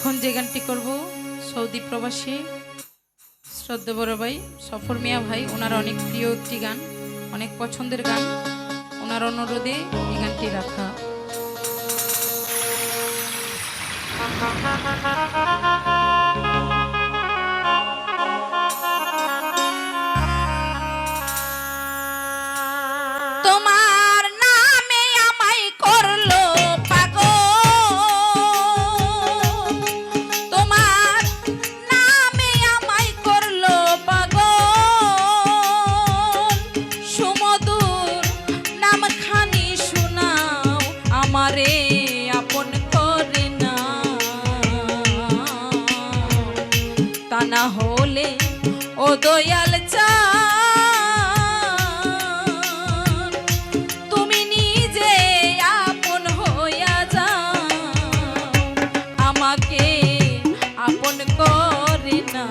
এখন যে গানটি করব, সৌদি প্রবাসী শ্রদ্ধা বড় ভাই, সফর মিয়া ভাই, ওনার অনেক প্রিয় একটি গান, অনেক পছন্দের গান। ওনার অনুরোধে এই গানটি রাখা। না হলে ও দয়াল তুমি নিজে আপন হইয়া যাও। আমাকে আপন করে না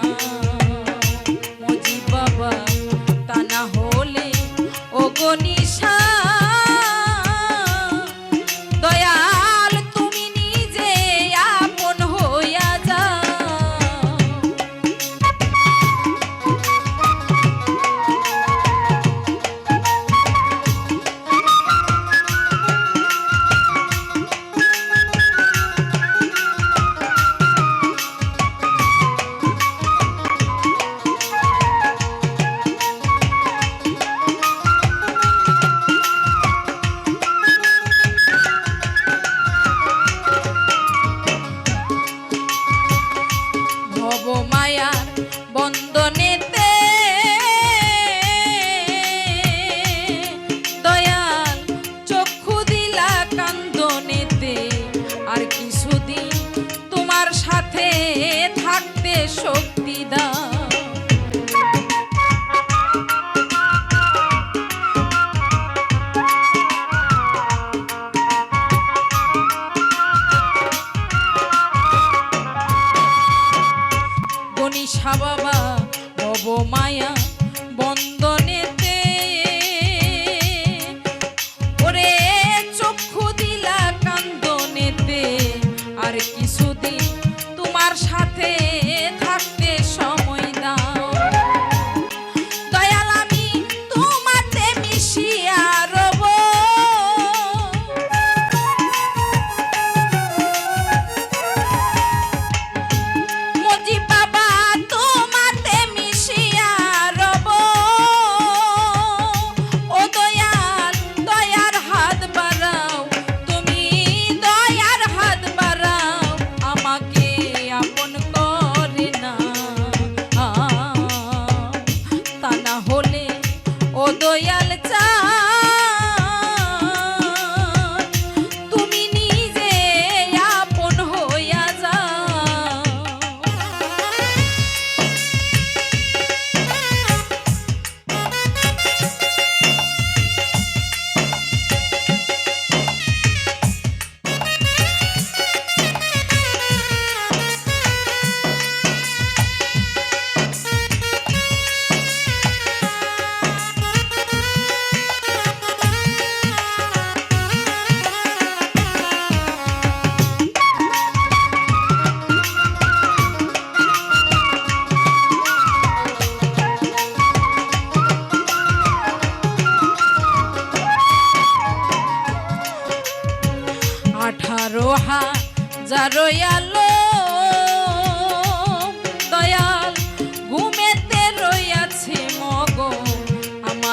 শক্তি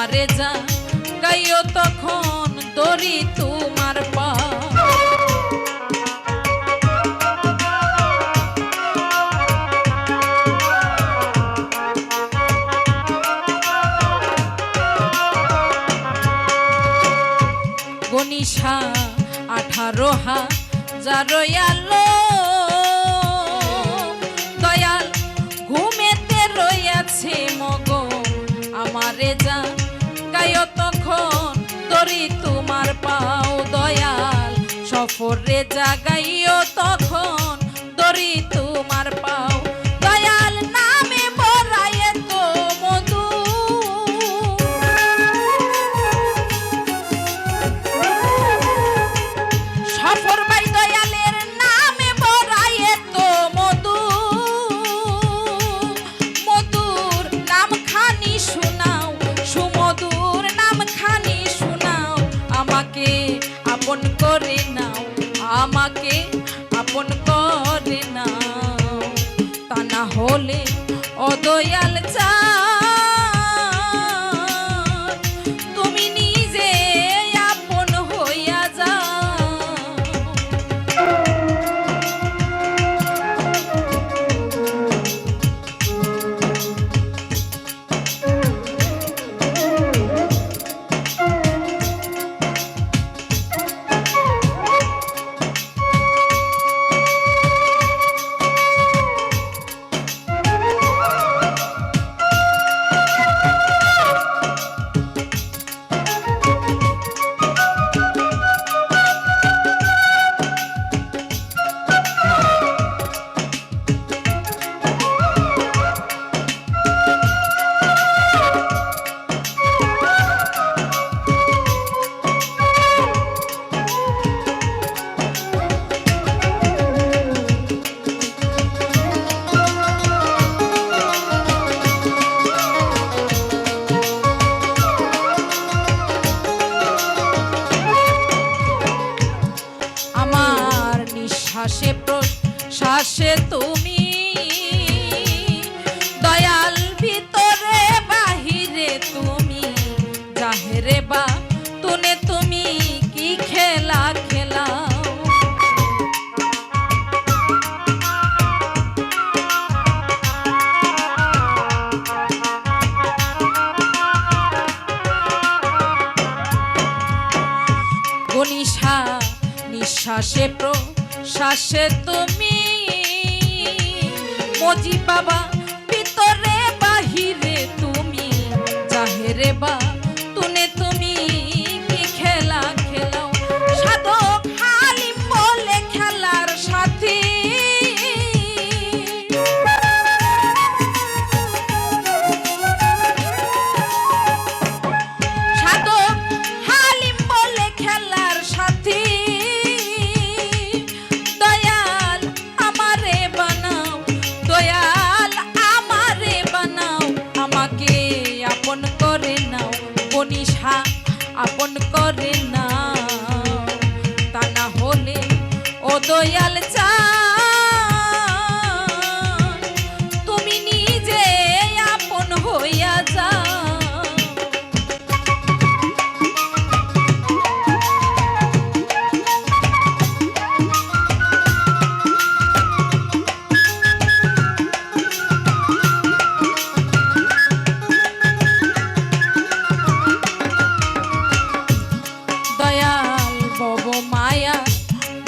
আমারে যা গাইও তখন দড়ি তোমার পা। গনিশা আঠারো হাজার আলো দয়াল ঘুমেতে তরি তোমার পাও দয়াল। সফরে জাগাইও তখন দরি তোমার বলে অদয়াল ঠোঁট শ্বাসে তুমি। দয়াল ভিতরে, বাহিরে তুমি। জাহেরে বা তুনে তুমি কি খেলা খেলা নিশা নিঃশ্বাসে প্র শাসে তুমি। মজি বাবা ভিতরে বাহিরে তুমি। চাহেরে বা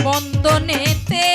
বন্দনেতে